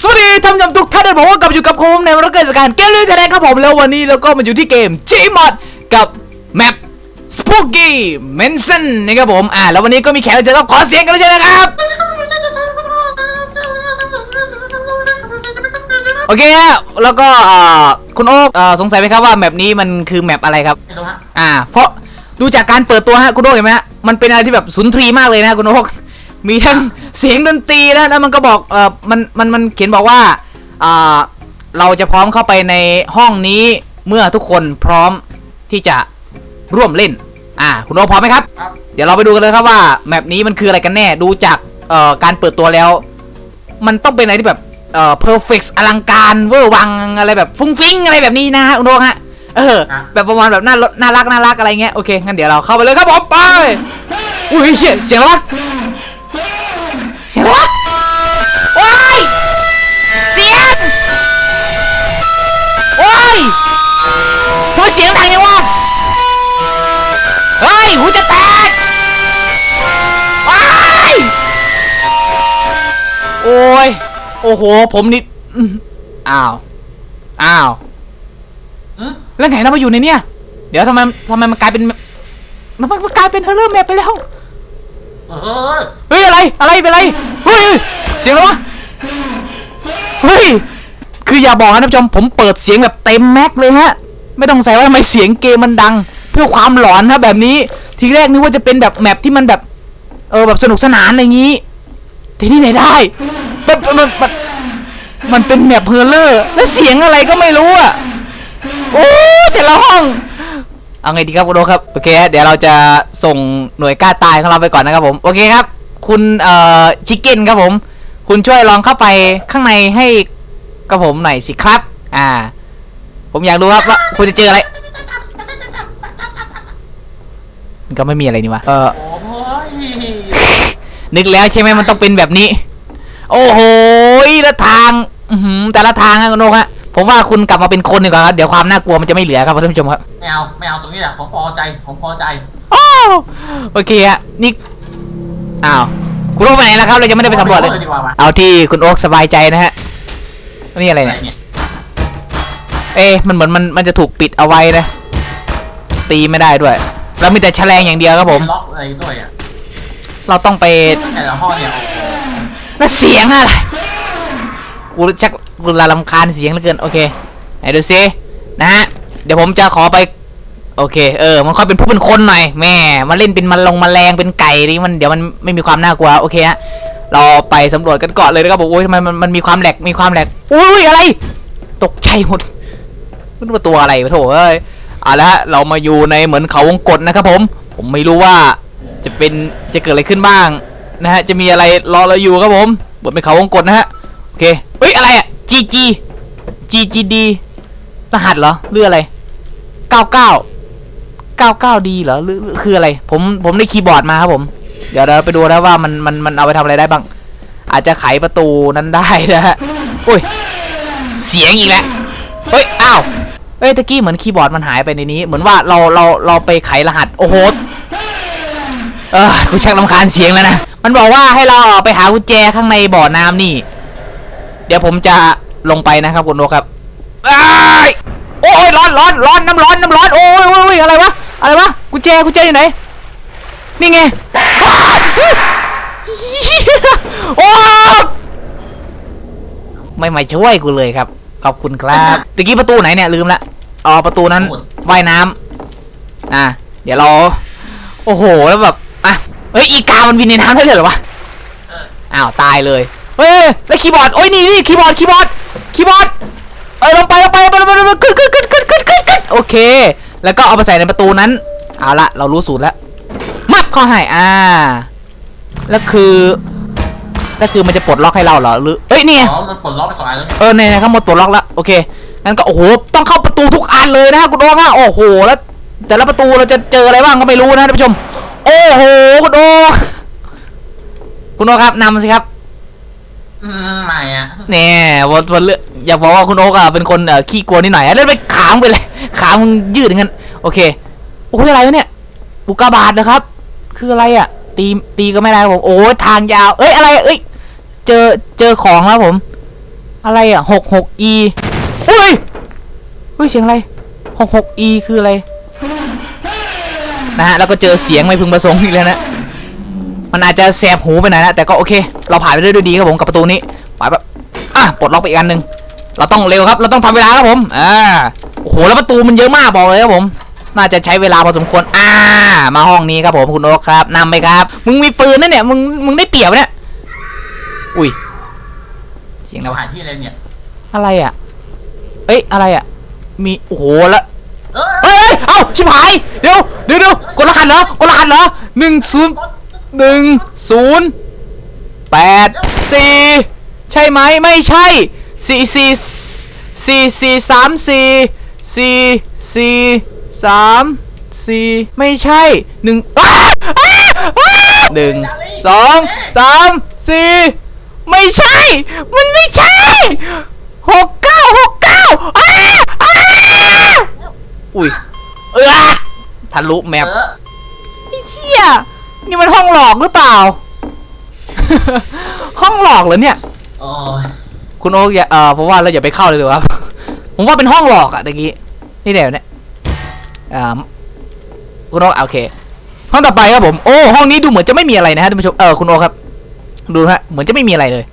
สวัสดีท่านผู้ชมทุกท่านด้วยผมว่ากลับอยู่กับผมในรายการเกมลุยไทยแลนด์ครับผมแล้ววันนี้เราก็มาอยู่ที่เกม Gmod กับแมป Spooky Mansion นะครับผมอ่าแล้ววันนี้ก็มีแขกรับเชิญครับขอเสียงกันเลยนะครับโอเคฮะแล้วก็เอ่อคุณโอ๊คเอ่อสงสัยไหมครับว่าแมปนี้มันคือแมปอะไรครับไม่รู้ฮะอ่าเพราะดูจากการเปิดตัวฮะคุณโอ๊คเห็นไหมฮะมันเป็นอะไรที่แบบสุนทรีมากเลยนะคุณโอ๊ค มีทั้งเสียงดนตรีนะแล้วมันก็บอกเออมันมันมันเขียนบอกว่าอ่าเราจะพร้อมเข้าไปในห้องนี้เมื่อทุกคนพร้อมที่จะร่วมเล่น อ่า คุณโอ๊คพร้อมไหมครับ ครับ เดี๋ยวเราไปดูกันเลยครับว่าแมปนี้มันคืออะไรกันแน่ ดูจากเอ่อการเปิดตัวแล้ว มันต้องเป็นอะไรที่แบบเอ่อ perfect อลังการเวอร์วังอะไรแบบฟุ้งฟิ้งอะไรแบบนี้นะฮะคุณโดงฮะ เอออะแบบประมาณแบบน่ารักน่ารักน่ารักอะไรเงี้ย โอเค งั้นเดี๋ยวเราเข้าไปเลยครับผมไป อุ้ยเสียงเสียงอะไรวะ เสียงอะไรวะโอ้ยเสียงโอ้ยทำไมเสียงดังยังวะเฮ้ยหูจะแตกว้ายโอ้ยโอ้โห ผมนี่อ้าวอ้าวแล้วไงเรามาอยู่ในเนี่ยเดี๋ยวทำไมทำไมมันกลายเป็นทำไมมันกลายเป็นเฮอร์เรอร์แมปไปแล้ว เฮ้ยอะไรอะไรเป็นไรเฮ้ยเฮ้ยเสียงอะไรวะเฮ้ยคืออย่าบอกนะท่านผู้ชมผมเปิดเสียงแบบเต็มแม็กเลยฮะ ไม่ต้องใส่ว่าทำไมเสียงเกมมันดัง เพื่อความหลอนนะแบบนี้ ทีแรกนึกว่าจะเป็นแบบแมปที่มันแบบเออแบบสนุกสนานอะไรอย่างนี้ที่ที่ไหนได้มันมันมันมันเป็นแมปเฮอร์เรอร์ แล้วเสียงอะไรก็ไม่รู้อะโอ้แต่ละห้อง เอาไงดีครับคุณโดครับโอเคฮะเดี๋ยวเราจะส่งหน่วยกล้าตายของเราไปก่อนนะครับผมโอเคครับ คุณเอ่อชิคเก้นครับผม คุณช่วยลองเข้าไปข้างในให้กับผมหน่อยสิครับ อ่า ผมอยากรู้ครับว่าคุณจะเจออะไรมันก็ไม่มีอะไรนี่วะเออ โอ้ยนึกแล้วใช่ไหมมันต้องเป็นแบบนี้ โอ้โหแล้วทาง อื้อหือแต่ละทางอะคุณโดฮะ ผมว่าคุณกลับมาเป็นคนดีกว่าครับ เดี๋ยวความน่ากลัวมันจะไม่เหลือครับท่านผู้ชมครับไม่เอาไม่เอาตรงนี้แหละผมพอใจผมพอใจอ้าวโอเคอะนี่อ้าวคุณโอ๊คไปไหนแล้วครับ เรายังไม่ได้ไปสำรวจเลย ดีกว่าว่ะเอาที่คุณโอ๊คสบายใจนะฮะนี่อะไรอะไรเนี่ยเนี่ยเอ๊ะมันเหมือนมันมันจะถูกปิดเอาไว้นะตีไม่ได้ด้วย เรามีแต่แฉลงอย่างเดียวครับผม ล็อกอะไรด้วยอะเราต้องไปแต่ละห้องเนี่ยโอ้โหน่าเสียงอะไร กูชักกูละลำคาญเสียงเหลือเกินโอเคไหนดูซินะฮะเดี๋ยวผมจะขอไปโอเคเออมันค่อยเป็นผู้เป็นคนหน่อยแม่มาเล่นเป็นมันลงมาแมลงเป็นไก่นี่มันเดี๋ยวมันไม่มีความน่ากลัวโอเคฮะเราไปสำรวจกันก่อนเลยนะครับผมโอ้ยทำไมมันมันมีความแหลกมีความแหลกอุ้ยอะไร ตกใจหมดม่รู้ว่าตัวอะไรวะโถเอ้ยเอาละฮะเรามาอยู่ในเหมือนเขาวงกตนะครับผม ผมไม่รู้ว่าจะเป็นจะเกิดอะไรขึ้นบ้างนะฮะจะมีอะไรรอเราอยู่ครับผมบทเป็นเขาวงกตนะฮะ อเคเฮ้ยอะไรอะ GG GGD รหัสเหรอหรืออะไร 99 99D เหรอหรือหรือคืออะไร ผมผมได้คีย์บอร์ดมาครับผม เดี๋ยวเราไปดูนะว่ามันมันมันเอาไปทำอะไรได้บ้าง อาจจะไขประตูนั้นได้นะฮะอุ้ย เสียงอีกแล้วเฮ้ย อ้าวเอ้ยตะกี้เหมือนคีย์บอร์ดมันหายไปในนี้ เหมือนว่าเราเราเราไปไขรหัส โอ้โห เออกูชักลำคาญเสียงแล้วนะ มันบอกว่าให้เราไปหากุญแจข้างในบ่อน้ำนี่ เดี๋ยวผมจะลงไปนะครับคุณโนกครับอ้ายโอ้ยร้อนร้อนร้อนน้ำร้อนน้ำร้อนโอ้ยโอ้ยโอ้ยอะไรวะอะไรวะกุญแจกุญแจอยู่ไหนนี่ไงว้ายเฮ้ยโอ้ไม่มาช่วยกูเลยครับ ขอบคุณครับตะกี้ประตูไหนเนี่ยลืมละอ๋อประตูนั้นว่ายน้ำอะเดี๋ยวเรา โอ้โหแล้วแบบอะเฮ้ยอีกามันบินในน้ำได้เลยเหรอวะอ้าวตายเลย เฮ้ยแล้วคีย์บอร์ดโอ้ยนี่นี่คีย์บอร์ดคีย์บอร์ดคีย์บอร์ดเอ้ยลงไปลงไปลงไปลงไปลงไปขึ้นขึ้นขึ้นขึ้นขึ้นขึ้นขึ้นโอเค แล้วก็เอาไปใส่ในประตูนั้นเอาละเรารู้สูตรแล้วมัดข้อให้อ่าแล้วคือแล้วคือมันจะปลดล็อกให้เราเหรอหรือเอ้ยนี่ไงอ๋อมันปลดล็อกไปสองอันแล้วเนี่ยเออในในข้างบนตัวล็อกแล้วโอเคงั้นก็โอ้โหต้องเข้าประตูทุกอันเลยนะคุณโอ๊คฮะโอ้โหแล้วแต่ละประตูเราจะเจออะไรบ้างก็ไม่รู้นะท่านผู้ชม โอ้โหคุณโอ๊คคุณโอ๊คครับนำสิครับ อืมไม่อะเนี่ยวันวันเลือกอยากบอกว่าคุณโอ๊คอะเป็นคนเอ่อขี้กลัวนิดหน่อยแล้วไปขามไปเลย ขามึงยืดอย่างนั้นโอเคโอ้ยอะไรวะเนี่ยอุกกาบาตนะครับ คืออะไรอะ ตีตีก็ไม่ได้ครับผมโอ้ยทางยาว เอ้ยอะไรเอ้ยเจอเจอของแล้วผม อะไรอะหกหก e อุ้ยอุ้ยเสียงอะไรหกหก e คืออะไรนะฮะแล้วก็เจอเสียงไม่พึงประสงค์อีกแล้วนะ มันอาจจะแสบหูไปหน่อยนะแต่ก็โอเค เราผ่านไปได้ด้วยดีครับผมกับประตูนี้ไปแบบอะปลดล็อกไปอีกอันหนึ่งเราต้องเร็วครับ เราต้องทำเวลาครับผมอ่าโอ้โหแล้วประตูมันเยอะมากบอกเลยครับผม น่าจะใช้เวลาพอสมควรอ่า มาห้องนี้ครับผมคุณโอ๊คครับนำไปครับ มึงมีปืนนะเนี่ยมึงมึงได้เปรียบเนี่ยอุ้ยเสียงอะไรเราวะหาที่อะไรเนี่ยอะไรอะเอ้ยอะไรอะมีโอ้โหแล้วเอ้ยเฮ้ยเอ้าชิบหายเดี๋ยวเดี๋ยวเดี๋ยวกดรหัสเหรอกดรหัสเหรอหนึ่งศูนย์ หนึ่งศูนย์แปดสี่ใช่ไหมไม่ใช่สี่สี่สี่สี่สามสี่สี่สี่สามสี่ไม่ใช่หนึ่งหนึ่งสองสามสี่ไม่ใช่ มันไม่ใช่หกเก้าหกเก้าอุ้ยเออทะลุแมเอปไอ้เชี่ย นี่มันห้องหลอกหรือเปล่า ห้องหลอกเหรอเนี่ยโอ้ยคุณโอ๊คอย่าเออผมว่าเราอย่าไปเข้าเลยดีกว่าครับ ผมว่าเป็นห้องหลอกอะตะกี้ นี่เดี๋ยวเนี่ยอ่าคุณโอ๊คโอเค ห้องต่อไปครับผม โอ้ ห้องนี้ดูเหมือนจะไม่มีอะไรนะฮะท่านผู้ชม เออ คุณโอ๊คครับ ดูนะฮะ เหมือนจะไม่มีอะไรเลย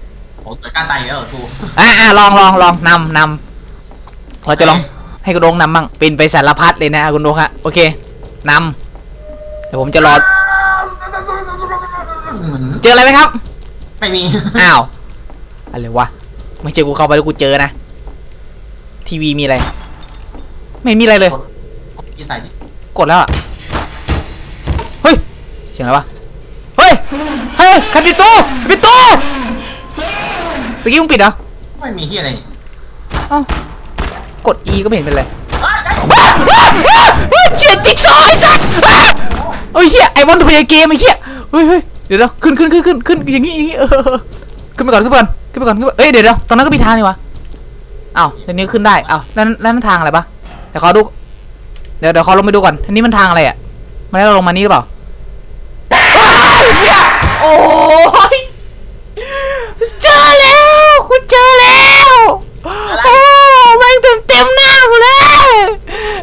โหเกิดการตายอีกแล้วเหรอทูอ่าอ่าลองลองลองนำนำเราจะลองให้คุณโอ๊คนำมั่งเป็นไปสารพัดเลยนะฮะคุณโอ๊คฮะ โอเคนำเดี๋ยวผมจะรอ อืมเจออะไรไหมครับ ไม่มี อ้าว อะไรวะ ไม่เจอกูเข้าไปแล้วกูเจอนะ ทีวีมีอะไร ไม่มีอะไรเลยกดกดที่ใส่ดิกดแล้วอะเฮ้ย เสียงอะไรวะ เฮ้ย เฮ้ยใครปิดตู้ปิดตู้ตะกี้มึงปิดเหรอไม่มีที่อะไรนี่เอ้ากด E ก็ไม่เห็นเป็นไร เอ้ยได้ว้าวว้าวว้าวว้าวเชียจิ๊กซอว์ไอ้สัสอ้าเฮ้ยเฮียไอวอนทูเพย์เกมไอ้เฮียเฮ้ยเฮ้ยเดี๋ยวเดี๋ยวขึ้นขึ้นขึ้นขึ้นขึ้นอย่างนี้อย่างนี้เออขึ้นไปก่อนขึ้นไปก่อนขึ้นไปก่อนขึ้นไปเอ้ยเดี๋ยวเดี๋ยวตอนนั้นก็มีทางนี่วะอ้าวตรงนี้ขึ้นได้อ้าวนั่นนั่นทางอะไรปะเดี๋ยวขอดู เดี๋ยวเดี๋ยวขอลงไปดูก่อนอันนี้มันทางอะไรอะมันได้เราลงมานี่หรือเปล่าโอ้จอแล้วคุณเจอแล้วโอ้แม่งเต็มเต็มหน้ากูเลย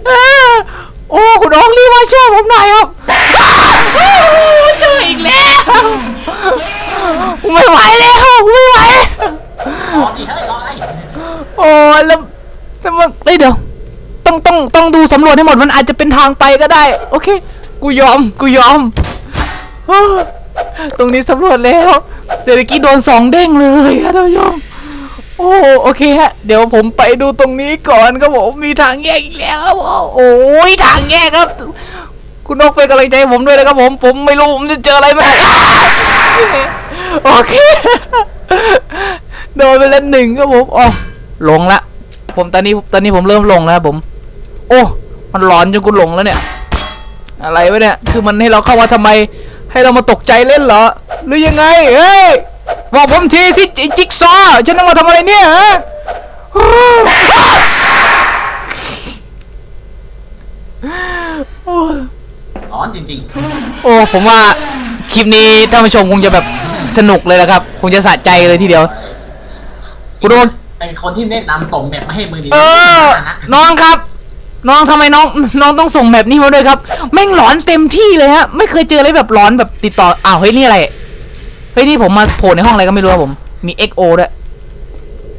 เออโอ้คุณน้องรีบมาช่วยผมหน่อยครับอ้าวโอ้เจออีกแล้วกูไม่ไหวแล้วกูไม่ไหว รอดิเฮ้ยรออะไร โอ้ยแล้วแล้วมันเอ้ยเดี๋ยว ต้องต้องต้อง ดให้หมดมันอาจจะเป็นทางไปก็ได้ โอเค กูยอม กูยอม ตรงนี้สำรวจแล้วเดี๋ยวกี้โดนสองเด้งเลยอะท่านผู้ชมโอ้โอเคฮะ เดี๋ยวผมไปดูตรงนี้ก่อนครับผมมีทางแยกอีกแล้วครับโอ้ยทางแยกครับ คุณนกเป็นกำลังใจผมด้วยนะครับผมผมไม่รู้ผมจะเจออะไรไหมโอเคโดนไปแล้วหนึ่งครับผมอ๋อหลงละผมตอนนี้ตอนนี้ผมเริ่มหลงแล้วผม โอ้ มันหลอนจนกูหลงแล้วเนี่ย อะไรวะเนี่ย คือมันให้เราเข้ามาทำไม ให้เรามาตกใจเล่นเหรอ หรือยังไง เฮ้ย บอกผมทีสิไอ้จิ๊กซอว์ฉันต้องมาทำอะไรเนี่ยฮะโอ้ยร้อนจริงโอ้ ผมว่าคลิปนี้ท่านผู้ชมคงจะแบบสนุกเลยนะครับ คงจะสะใจเลยทีเดียวๆกูโดนเป็นคนที่แนะนำส่งแบบมาให้มือดีเออนะน้องครับ น้องทำไมน้องน้องต้องส่งแบบนี้มาด้วยครับ แม่งหลอนเต็มที่เลยฮะ ไม่เคยเจออะไรแบบหลอนแบบติดต่ออ้าวเฮ้ยนี่อะไรเฮ้ยนี่ผมมาโผล่ในห้องอะไรก็ไม่รู้ครับผม มี XO ด้วย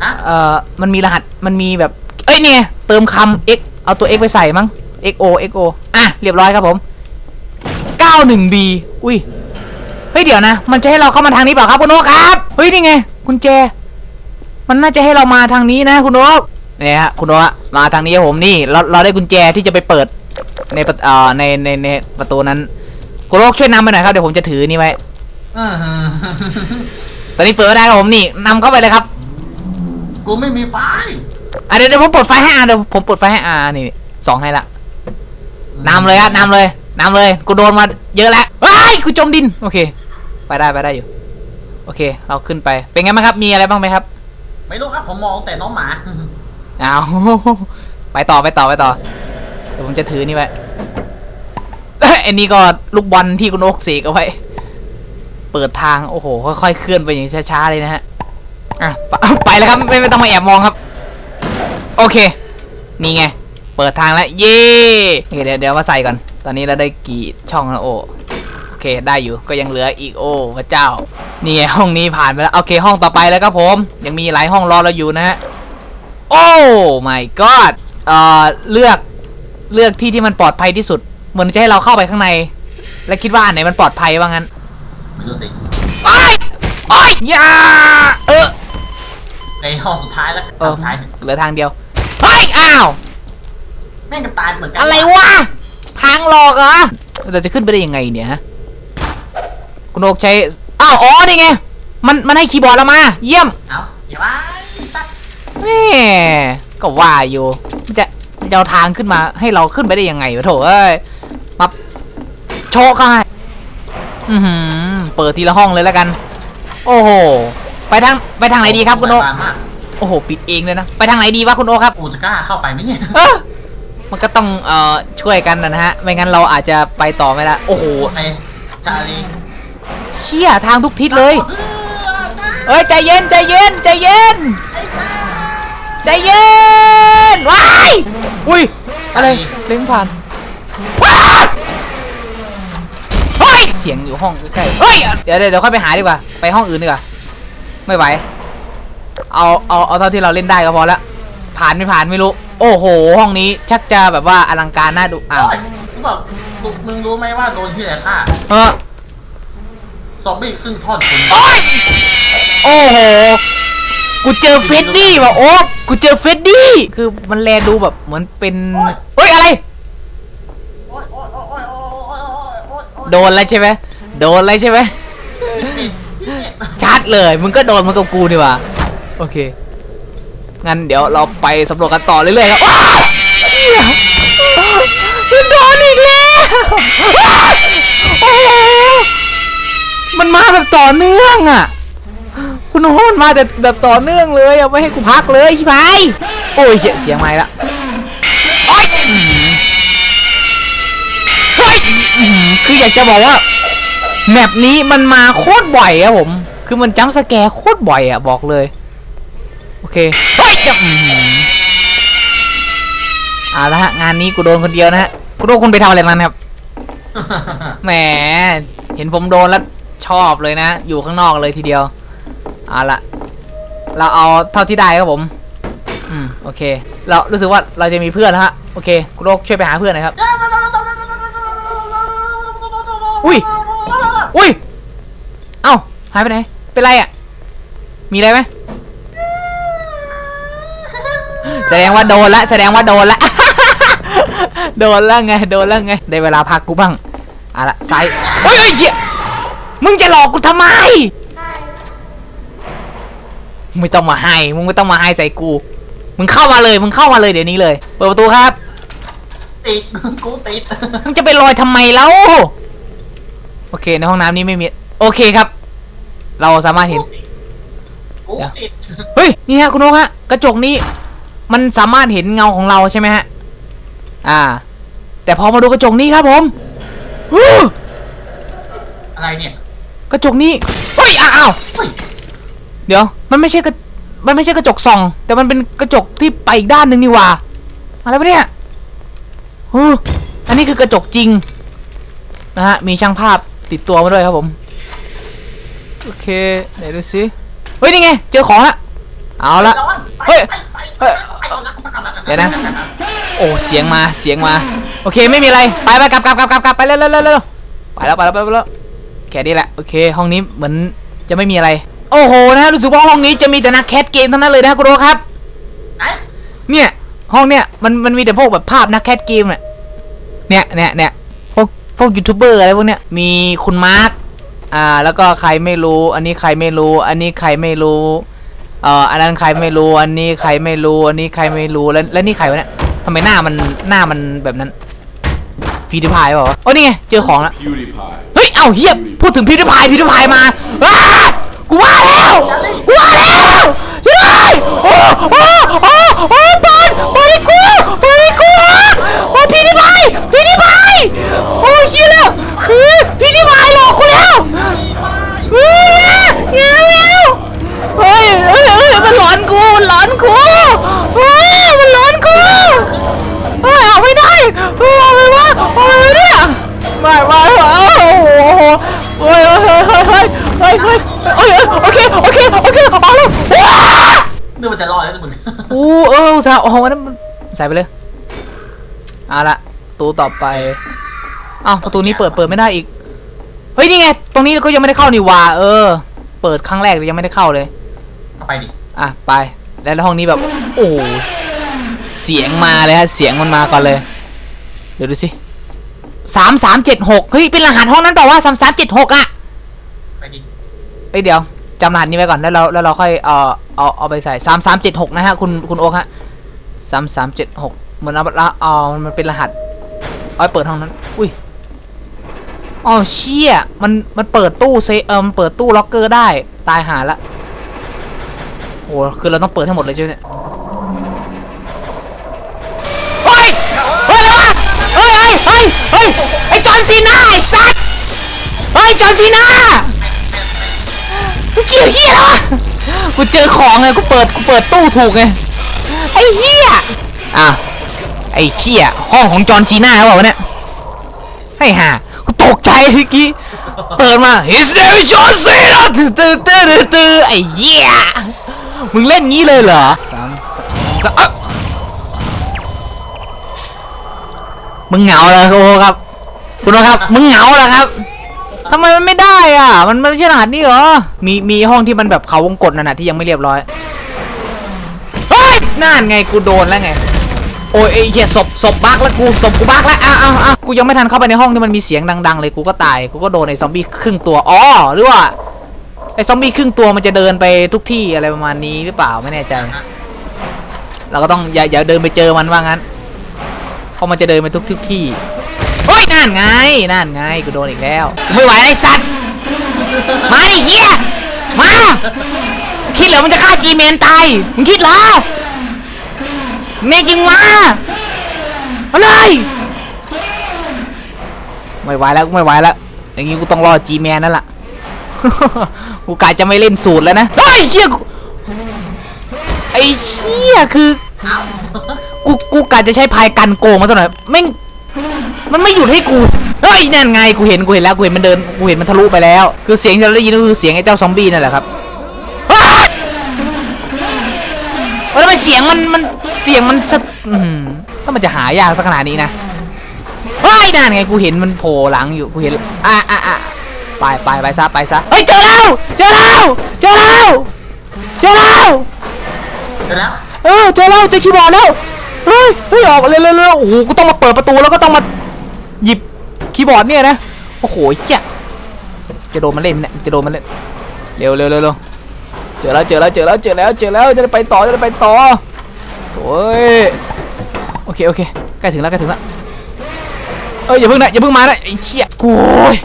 ฮะเอ่อมันมีรหัสมันมีแบบ เอ้ยเนี่ยเติมคำ X เอาตัว X ไปใส่มั้ง XO XO อะเรียบร้อยครับผม 91B อุ้ยเฮ้ยเดี๋ยวนะ มันจะให้เราเข้ามาทางนี้เปล่าครับคุณโอ๊คครับ เฮ้ยนี่ไงกุญแจ มันน่าจะให้เรามาทางนี้นะคุณโอ๊คเนี่ยฮะคุณโอ๊คฮะมาทางนี้ครับผมนี่เราเราได้กุญแจที่จะไปเปิดในประเอ่อในในในประตูนั้นคุณโอ๊คช่วยนำไปหน่อยครับเดี๋ยวผมจะถือนี่ไว้อื้อหือตอนนี้เปิดไม่ได้ครับผมนี่นำเข้าไปเลยครับกูไม่มีไฟอะเดี๋ยวเดี๋ยวผมเปิดไฟให้อะเดี๋ยวผมเปิดไฟให้อ่านี่สองให้ละนำเลยฮะนำเลยนำเลยกูโดนมาเยอะแล้วเฮ้ยกูจมดินโอเค ไปได้ไปได้อยู่ โอเค เราขึ้นไปเป็นไงบ้างครับมีอะไรบ้างไหมครับ ไม่รู้ครับผมมองแต่น้องหมา เอาไปต่อไปต่อไปต่อเดี๋ยวผมจะถือนี่ไว้อันนี้ก็ลูกบอลที่คุณโอ๊กเสกเอาไว้ เปิดทางโอ้โห ค่อยๆเคลื่อนไปอย่างช้าๆเลยนะฮะอะไปแล้วครับไม่ไม่ต้องมาแอบมองครับ โอเค นี่ไง เปิดทางแล้ว เย้โอเคเดี๋ยวเดี๋ยวมาใส่ก่อน ตอนนี้เราได้กี่ช่องแล้วโอ้โอเคได้อยู่ก็ยังเหลืออีกโอ้พระเจ้า นี่ไงห้องนี้ผ่านไปแล้วโอเค ห้องต่อไปแล้วครับผม ยังมีหลายห้องรอเราอยู่นะฮะ โอ้ my god เอ่อเลือกเลือกที่ที่มันปลอดภัยที่สุด เหมือนจะให้เราเข้าไปข้างใน และคิดว่าอันไหนมันปลอดภัยว่างั้นไม่รู้สิโอ้ยโอ้ยอย่าเออในห้องสุดท้ายแล้วเออสุดท้ายเหลือทางเดียวเฮ้ยอ้าว แม่งก็ตายเหมือนกัอะไรวะ ทางหลอกเหรอเราจะขึ้นไปได้ยังไงเนี่ยฮะคุณโอกใช้อ้าวอ๋อนี่ไง มันมันให้คีย์บอร์ดเรามา เยี่ยม เอ้าอย่าว่าสัก แม่ก็ว่าอยู่มันจะมันจะเอาทางขึ้นมาให้เราขึ้นไปได้ยังไงวะโถเอ้ยมาโชว์เข้าให้อือหือเปิดทีละห้องเลยแล้วกัน โอ้โหไปทางไปทางไหนดีครับคุณโอสบายมากโอ้โหปิดเองเลยนะไปทางไหนดีวะคุณโอครับกูจะกล้าเข้าไปไหมเนี่ยเออมันก็ต้องเอ่อช่วยกันนะฮะ ไม่งั้นเราอาจจะไปต่อไม่ได้โอ้โหไอ้ชาลีเชี่ยทางทุกทิศเลยเออเอ้ยใจเย็นใจเย็นใจเย็นไอ้ซ่า ใจเย็นว้ายอุ้ยอะไรเล็งผ่านว้าวเฮ้ยเสียงอยู่ห้องใกล้ๆเฮ้ยเดี๋ยวเดี๋ยวเดี๋ยวค่อยไปหาดีกว่า ไปห้องอื่นดีกว่าไม่ไหวเอาเอาเอาเท่าที่เราเล่นได้ก็พอละผ่านไม่ผ่านไม่รู้ โอ้โห ห้องนี้ชักจะแบบว่าอลังการน่าดูอ้าวโอ้ยมึงบอกมึงมึงรู้ไหมว่าโดนที่ไหนฆ่าเออซอมบี้ครึ่งท่อนคนโอ้ยโอ้โห กูเจอเฟดดี้ว่ะโอ๊ค กูเจอเฟดดี้คือมันแลดูแบบเหมือนเป็นเฮ้ยอะไร โดนแล้วใช่ไหมโดนแล้วใช่ไหมชัดเลยมึงก็โดนมันกับกูดีกว่าโอเคงั้นเดี๋ยวเราไปสำรวจกันต่อเรื่อยๆครับว้าวโดนอีกแล้วโอ้โหมันมาแบบต่อเนื่องอะ คุณโอ้มันมาแต่แบบต่อเนื่องเลยอะไม่ให้กูพักเลยใช่ไหมโอ้ยเหี้ยเสียงไม่ละโอ๊ยอื้อหือเฮ้ยอื้อหือคืออยากจะบอกว่าแมปนี้มันมาโคตรบ่อยอะผม คือมันจัมป์สแกร์โคตรบ่อยอะบอกเลย โอเคเฮ้ยจะอื้อหือเอาละฮะงานนี้กูโดนคนเดียวนะฮะกูโดนคุณไปทำอะไรนั้นครับแหมเห็นผมโดนแล้วชอบเลยนะ อยู่ข้างนอกเลยทีเดียว เอาละเราเอาเท่าที่ได้ครับผมอืมโอเค เรารู้สึกว่าเราจะมีเพื่อนฮะโอเคคุณโรคช่วยไปหาเพื่อนหน่อยครับอุ้ยอุ้ยเอ้าหายไปไหนเป็นไรอะมีอะไรไหมแสดงว่าโดนละแสดงว่าโดนละโดนล้วไงโดนล้วไงได้เวลาพักกูบ้างเอาละไซส์เฮ้ยเฮ้ยเหี้ยมึงจะหลอกกูทำไม ไม่ต้องมาให้ มึงไม่ต้องมาให้ใส่กู มึงเข้ามาเลย มึงเข้ามาเลยเดี๋ยวนี้เลย เปิดประตูครับ ติดกูติดมึงจะไปลอยทำไมแล้ว โอเค ในห้องน้ำนี้ไม่มี โอเคครับ เราสามารถเห็น กูติดเฮ้ย นี่ฮะคุณโอ๊คฮะ กระจกนี้ มันสามารถเห็นเงาของเราใช่ไหมฮะ อ่า แต่พอมาดูกระจกนี้ครับผมฮู้อะไรเนี่ย กระจกนี้เฮ้ยอ้าวเฮ้ย เดี๋ยว มันไม่ใช่กระมันไม่ใช่กระจกส่อง แต่มันเป็นกระจกที่ไปอีกด้านหนึ่งนี่หว่าอะไรวะเนี่ยฮู้อันนี้คือกระจกจริง นะฮะ มีช่างภาพติดตัวมาด้วยครับผม โอเคไหนดูสิเฮ้ย นี่ไง เจอของละ เอาละ เฮ้ย เฮ้ย เดี๋ยวนะ โอ้ เสียงมา เสียงมา โอเค ไม่มีอะไร ไปไปกลับกลับกลับกลับกลับไปเร็วเร็วเร็วเร็วไปแล้วไปแล้วไปแล้ว แค่นี้แหละ โอเค ห้องนี้เหมือนจะไม่มีอะไร โอ้โหนะรู้สึกว่าห้องนี้จะมีแต่นักแคสเกมเท่านั้นเลยนะคุณโรครับ ไหนเนี่ย ห้องเนี่ยมันมันมีแต่พวกแบบภาพนักแคสเกมเนี่ยเนี่ยเนี่ยเนี่ยพวกพวกยูทูบเบอร์อะไรพวกเนี้ยมีคุณมาร์คอ่าแล้วก็ใครไม่รู้ อันนี้ใครไม่รู้ อันนี้ใครไม่รู้เอ่ออันนั้นใครไม่รู้อันนี้ใครไม่รู้อันนี้ใครไม่รู้แล้วแล้วนี่ใครวะเนี่ยทำไมหน้ามันหน้ามันแบบนั้นพีดิพายเปล่าวะโอ้นี่ไงเจอของแล้ว PewDiePie. เฮ้ยเอ้าเฮียพูดถึงพิวดิพายพิวดิพายมาอ้า กูว่าแล้วกูว่าแล้วช่วยด้วยโอ้โอ้โอ้โอ้ปิดเปิดให้กูปิดให้กูโอ้พี่นิพายพี่นิพายโอ้เฮียแล้วเฮ้ยพี่นิพายหลอกกูแล้วเฮ้ยอย่าแล้วเฮ้ยเฮ้ยเฮ้ย แล้วมึงโอ้เออสาวออกมานั้นใส่ไปเลยเอาละตูต่อไปอ้าวประตูนี้เปิดเปิดไม่ได้อีกเฮ้ยนี่ไงตรงนี้ก็ยังไม่ได้เข้านี่หว่าเออ เปิดครั้งแรกเลยยังไม่ได้เข้าเลยเอาไปดิอะไปแล้วห้องนี้แบบโอ้เสียงมาเลยฮะเสียงมันมาก่อนเลย เดี๋ยวดูสิสามสามเจ็ดหกเฮ้ยเป็นรหัสห้องนั้นเปล่าวะสามสามเจ็ดหกอะไปดิเอ้ยเดี๋ยว จำรหัสนี้ไว้ก่อนแล้วเราแล้วเราค่อยเอาเอาเอาไปใส่สามสามเจ็ดหกนะฮะคุณคุณโอ๊คฮะสามสามเจ็ดหกเหมือนเอาเอาเอามันเป็นรหัสเอาเปิดห้องนั้น อุ้ยอ๋อเชี่ยมันมันเปิดตู้เซเออมันเปิดตู้ล็อกเกอร์ได้ตายหาละโอ้คือเราต้องเปิดให้หมดเลยใช่ไหมเนี่ยเฮ้ยเฮ้ยเฮ้ยเฮ้ยเฮ้ยไอจอห์นซีน่าไอสัตว์เฮ้ยจอห์นซีน่า กูเกลียดเฮียแล้วอะกูเจอของไงกูเปิดกูเปิดตู้ถูกไงไอ้เฮียอะไอ้เชี่ยห้องของจอห์นซีน่าเปล่าวะเนี่ยให้ห่ากูตกใจเมื่อกี้เปิดมา his name is John Cena ตื้อตื้อตื้อตื้อตื้อไอ้เหี้ยมึงเล่นงี้เลยเหรอสามสามสามเอ้ามึงเหงาแล้วโอ้ครับ คุณนะครับ มึงเหงาแล้วครับ ทำไมมันไม่ได้อะมันมันไม่ใช่รหัสนี่เหรอ มีมีห้องที่มันแบบเขาวงกดนั่นน่ะที่ยังไม่เรียบร้อยเฮ้ยนั่นไงกูโดนแล้วไง โอ้ยไอ้เหี้ยศพศพบักแล้วกูศพกูบักแล้วอ้าวอ้าวอ้าวกูยังไม่ทันเข้าไปในห้องที่มันมีเสียงดัง ๆ เลยกูก็ตายกูก็โดนไอ้ซอมบี้ครึ่งตัวอ๋อหรือว่าไอ้ซอมบี้ครึ่งตัวมันจะเดินไปทุกที่อะไรประมาณนี้หรือเปล่าไม่แน่ใจ เราก็ต้องอย่าอย่าเดินไปเจอมันว่างั้นเพราะมันจะเดินไปทุกทุกที่ โอ้ยนั่นไงนั่นไงกูโดนอีกแล้วกูไม่ไหวไอ้สัตว์มาไอ้เหี้ยมาคิดเหรอมันจะฆ่าจีเมนตายมึงคิดเหรอแน่จริงมามาเลยไม่ไหวแล้วไม่ไหวแล้วอย่างงี้กูต้องรอจีแมนนั่นแหละกูกะจะไม่เล่นสูตรแล้วนะเฮ้ยเหี้ยไอ้เหี้ยคือกูกูกะจะใช้พายกันโกงมาสักหน่อยแม่ง มันไม่หยุดให้กู เฮ้ยนั่นไงกูเห็นกูเห็นแล้วกูเห็นมันเดินกูเห็นมันทะลุไปแล้ว คือเสียงที่เราได้ยินก็คือเสียงไอ้เจ้าซอมบี้นั่นแหละครับเฮ้ยเฮ้ยแล้วทำไมเสียงมันมันเสียงมันสะอืมก็มันจะหายากสักขนาดนี้นะเฮ้ยนั่นไงกูเห็นมันโผล่หลังอยู่กูเห็นอะอะอะไปไปไปซะไปซะเฮ้ยเจอแล้วเจอแล้วเจอแล้วเจอแล้วเสร็จแล้วเออเจอแล้วเจอคีย์บอร์ดแล้วเฮ้ยเฮ้ยออกมาเร็วเร็วเร็วโอ้โหกูต้องมาเปิดประตูแล้วก็ต้องมา หยิบคีย์บอร์ดเนี่ยนะ โอ้โหเหี้ยจะโดนมันเล่นเนี่ยจะโดนมันเล่น เร็วเร็วเร็วเร็วเจอแล้วเจอแล้วเจอแล้วเจอแล้วเจอแล้วจะได้ไปต่อจะได้ไปต่อโอ้ยโอเคโอเคใกล้ถึงแล้วใกล้ถึงแล้วเอ้ยอย่าเพิ่งนะอย่าเพิ่งมานะไอ้เชี่ยโอ้ย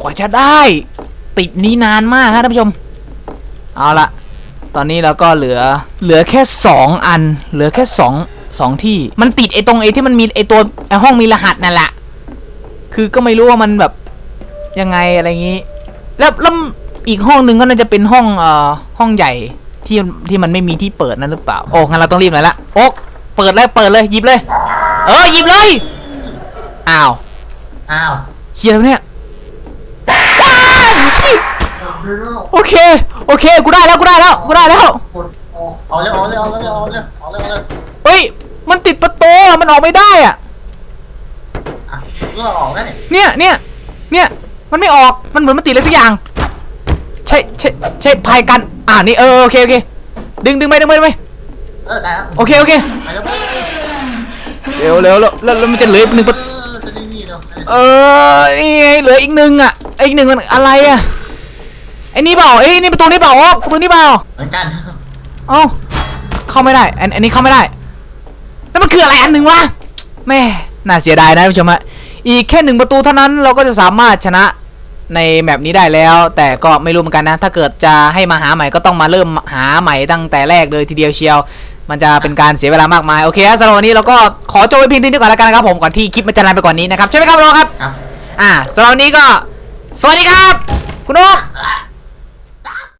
กว่าจะได้ ติดนี้นานมากฮะท่านผู้ชม เอาละตอนนี้เราก็เหลือเหลือแค่สองอัน เหลือแค่สองสองที่มันติดไอ้ตรงไอ้ที่มันมีไอ้ตัวไอ้ห้องมีรหัสนั่นแหละ คือก็ไม่รู้ว่ามันแบบยังไงอะไรอย่างงี้ แล้วแล้วอีกห้องหนึ่งก็น่าจะเป็นห้องเอ่อห้องใหญ่ที่ที่มันไม่มีที่เปิดนั่นหรือเปล่า โอ้งั้นเราต้องรีบหน่อยละโอ๊กเปิดเลยเปิดเลยหยิบเลย เออหยิบเลยอ้าวอ้าวเฮียแล้วเนี่ยอ้าวโอเค โอเค กูได้แล้ว กูได้แล้ว กูได้แล้ว เอาเร็วเอาเร็วเอาเร็วเอาเร็วเอาเร็วเอาเร็วเฮ้ย มันติดประตูอะมันออกไม่ได้อะ อะเลือกออกได้เนี่ยเนี่ยเนี่ยเนี่ยมันไม่ออกมันเหมือนมันติดอะไรสักอย่าง ใช่ใช่ใช่พายกัน อ่านี่เออโอเคโอเคดึงดึงไปดึงไปดึงไปเออได้แล้วโอเคโอเคไปแล้วไปแล้วเร็วเร็วแล้วแล้วแล้วมันจะเหลืออีกหนึ่งประเออจะได้นี่เนาะเออนี่ไงเหลืออีกหนึ่งอะไอ้อีกหนึ่งมันอะไรอะไอ้นี่เปล่าไอ้ยนี่ประตูนี่เปล่าโอ้ประตูนี่เปล่าเหมือนกันเอ้าเข้าไม่ได้อันอันนี้เข้าไม่ได้แล้วมันคืออะไรอันหนึ่งวะแม่น่าเสียดายนะผู้ชมฮะ อีกแค่หนึ่งประตูเท่านั้นเราก็จะสามารถชนะในแมปนี้ได้แล้ว แต่ก็ไม่รู้เหมือนกันนะ ถ้าเกิดจะให้มาหาใหม่ก็ต้องมาเริ่มหาใหม่ตั้งแต่แรกเลยทีเดียวเชียว มันจะเป็นการเสียเวลามากมาย โอเคสำหรับวันนี้เราก็ขอจบไว้เพียงเท่านี้ก่อนแล้วกันนะครับผมก่อนที่คลิปมันจะนานไปกว่านี้นะครับใช่ไหมครับน้องครับครับอ่าสำหรับวันนี้ก็สวัสดีครับ คุณโอ๊